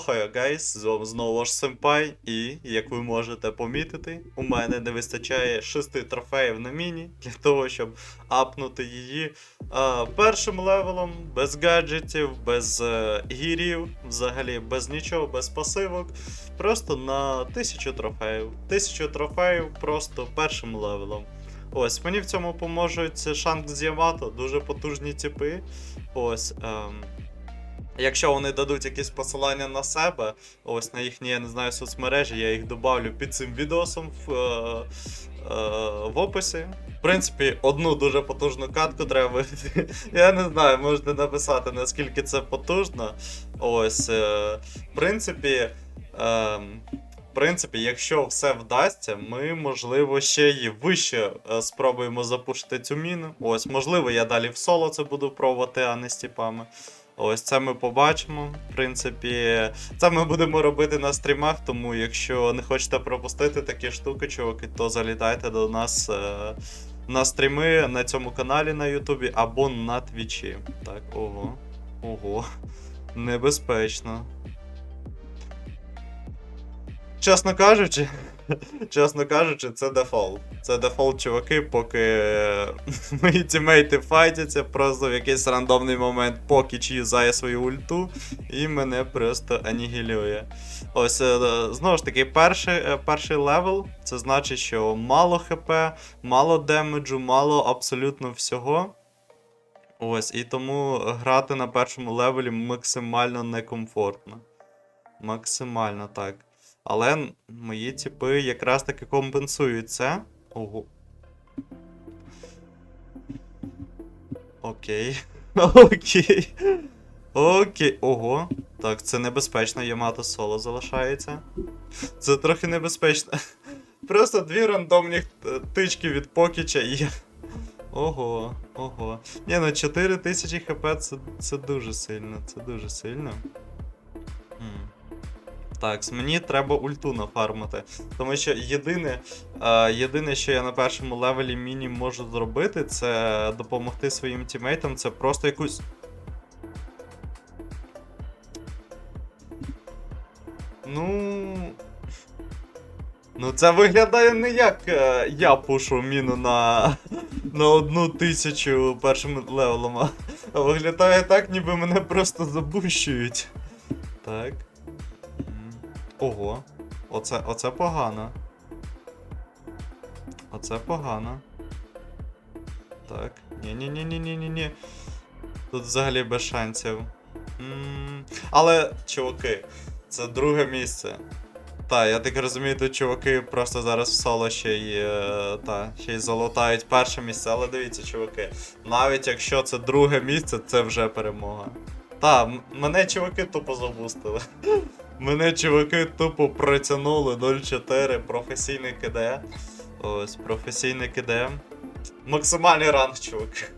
Охайо, гайс, з вами знову ваш Сенпай, і, як ви можете помітити, у мене не вистачає шести трофеїв на міні для того, щоб апнути її а, першим левелом, без гаджетів, без е, гірів, взагалі без нічого, без пасивок. Просто на тисячу трофеїв. Тисячу трофеїв просто першим левелом. Ось, мені в цьому поможуть Шанк з Ямато, дуже потужні типи. Ось. Ем, Якщо вони дадуть якісь посилання на себе, ось на їхні, я не знаю, соцмережі, я їх добавлю під цим відосом в, е, е, в описі. В принципі, одну дуже потужну катку треба. Я не знаю, можете написати, наскільки це потужно. Ось, е, в принципі. Е, в принципі, якщо все вдасться, ми, можливо, ще й вище е, спробуємо запушити цю міну. Ось, можливо, я далі в соло це буду пробувати, а не з тіпами. Ось це ми побачимо. В принципі, це ми будемо робити на стрімах, тому якщо не хочете пропустити такі штуки, чуваки, то залітайте до нас е, на стріми на цьому каналі на Ютубі або на Твічі. Так, ого. Ого. Небезпечно. Чесно кажучи, чесно кажучи, це дефолт. Це дефолт, чуваки, поки е, мої тімейти файтяться, просто в якийсь рандомний момент Покіч юзає свою ульту і мене просто анігілює. Ось, е, знову ж таки, перший, е, перший левел це значить, що мало хп, мало демеджу, мало абсолютно всього. Ось, і тому грати на першому левелі максимально некомфортно. Максимально так. Але мої типи якраз таки компенсують це. Ого. Окей. Окей. Окей. Ого. Так, це небезпечно, Ямато соло залишається. Це трохи небезпечно. Просто дві рандомні е, тички від Покіча і. Ого, ого. Ні, ну 4000 хп це, це дуже сильно, це дуже сильно. Так, мені треба ульту нафармити. Тому що єдине, е, єдине, що я на першому левелі міні можу зробити, це допомогти своїм тімейтам, це просто якусь. Ну. Ну, це виглядає не як е, я пушу міну на, на одну тисячу першим левелом, а виглядає так, ніби мене просто забущують. Так. М. Ого. Оце, оце погано. Оце погано. Так. Ні-ні-ні-ні-ні-ні. Тут взагалі без шансів. М, Але, чуваки, це друге місце. Та, я так розумію, тут чуваки просто зараз в соло ще й, е, та, ще й залутають перше місце, але дивіться, чуваки, навіть якщо це друге місце, це вже перемога. Та, м- мене чуваки тупо забустили. Мене чуваки тупо протягнули 0-4, професійний КД. Ось, професійний КД. Максимальний ранг, чувак.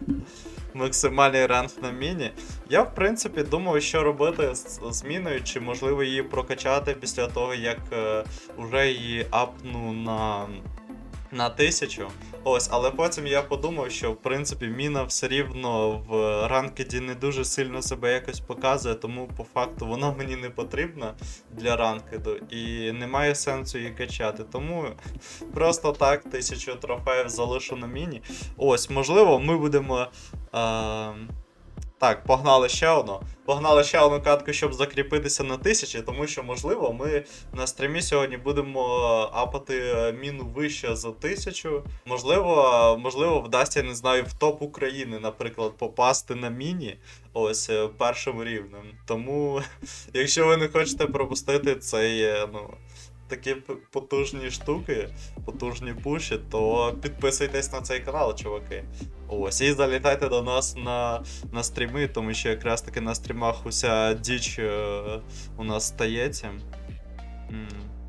Максимальний ранг на міні. Я, в принципі, думав, що робити з зміною, міною, чи можливо її прокачати після того, як е, уже її апну на, на тисячу. Ось, але потім я подумав, що в принципі міна все рівно в ранкеді не дуже сильно себе якось показує, тому по факту вона мені не потрібна для ранкеду і немає сенсу її качати. Тому просто так тисячу трофеїв залишу на міні. Ось, можливо, ми будемо. Е- так, погнали ще одну. Погнали ще одну катку, щоб закріпитися на тисячі, тому що, можливо, ми на стрімі сьогодні будемо апати е, міну вище за тисячу. Можливо, е, можливо, вдасться, не знаю, в топ України, наприклад, попасти на міні ось е, першим рівнем. Тому, якщо ви не хочете пропустити цей, е, ну. Такі потужні штуки, потужні пуші, то підписуйтесь на цей канал, чуваки. Ось, і залітайте до нас на, на стріми, тому що якраз таки на стрімах уся діч е, у нас стається.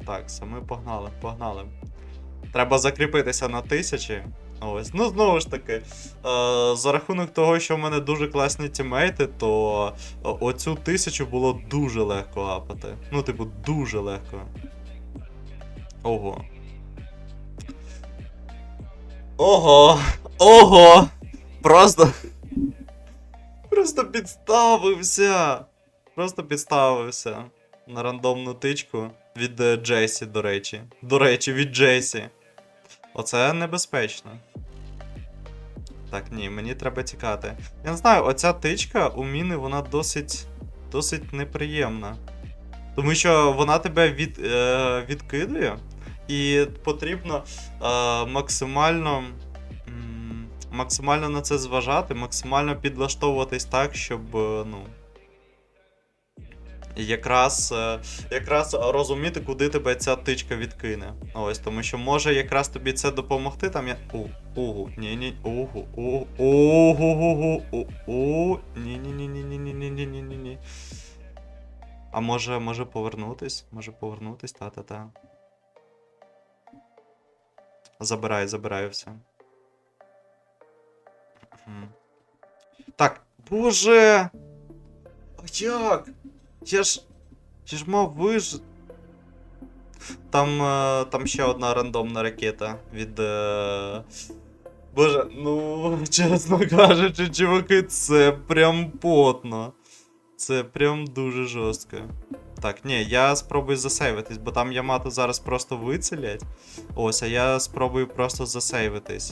Так, саме погнали, погнали. Треба закріпитися на тисячі. Ось. Ну, знову ж таки, е, за рахунок того, що в мене дуже класні тімейти, то е, оцю тисячу було дуже легко апати. Ну, типу, дуже легко. Ого. Ого! Ого! Просто. Просто підставився. Просто підставився. на рандомну тичку від е, Джейсі, до речі. До речі, від Джейсі. Оце небезпечно. Так, ні, мені треба тікати. Я не знаю, оця тичка у міни, вона досить. досить неприємна. Тому що вона тебе від, е, відкидує, і потрібно е, максимально. м, Максимально на це зважати, максимально підлаштовуватись так, щоб. е, ну. Якраз, е, якраз розуміти, куди тебе ця тичка відкине. Ось, тому що може якраз тобі це допомогти. Там я. У, угу, ні, ні, угу, угу, угу, угу, ні, ні, ні, ні, ні, ні, ні, ні, ні, ні, ні. А може, може повернутись? Може повернутись, та-та-та. Забираю, забираю все. Так, боже! А як? Я ж. Я ж мав виж. Там, е, там ще одна рандомна ракета від. Е... Боже, ну, чесно кажучи, чуваки, це прям потно. Це прям дуже жорстко. Так, ні, я спробую засейвитись, бо там Ямато зараз просто вицелять. Ось, а я спробую просто засейвитись.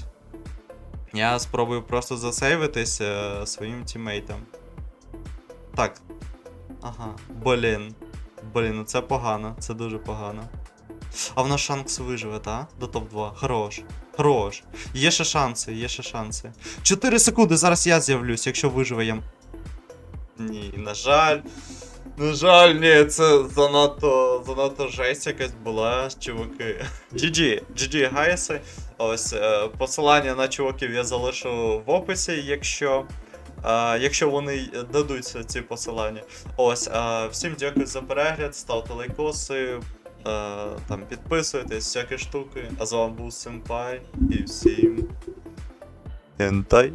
Я спробую просто засейвитись е, своїм тімейтам. Так. Ага, блін. Блін, ну це погано, це дуже погано. А в нас Шанкс виживе, та? До топ-2. Хорош. Хорош. Є ще шанси, є ще шанси. 4 секунди, зараз я з'явлюсь, якщо виживе я. Ні, на жаль. На жаль, ні, це занадто, занадто жесть якась була, чуваки. GG, GG гайси. Ось е, посилання на чуваків я залишу в описі, якщо. е, якщо вони дадуть ці посилання. Ось, е, всім дякую за перегляд, ставте лайкоси, там підписуйтесь, всякі штуки. А з вами був Сенпай і всім. Ентай.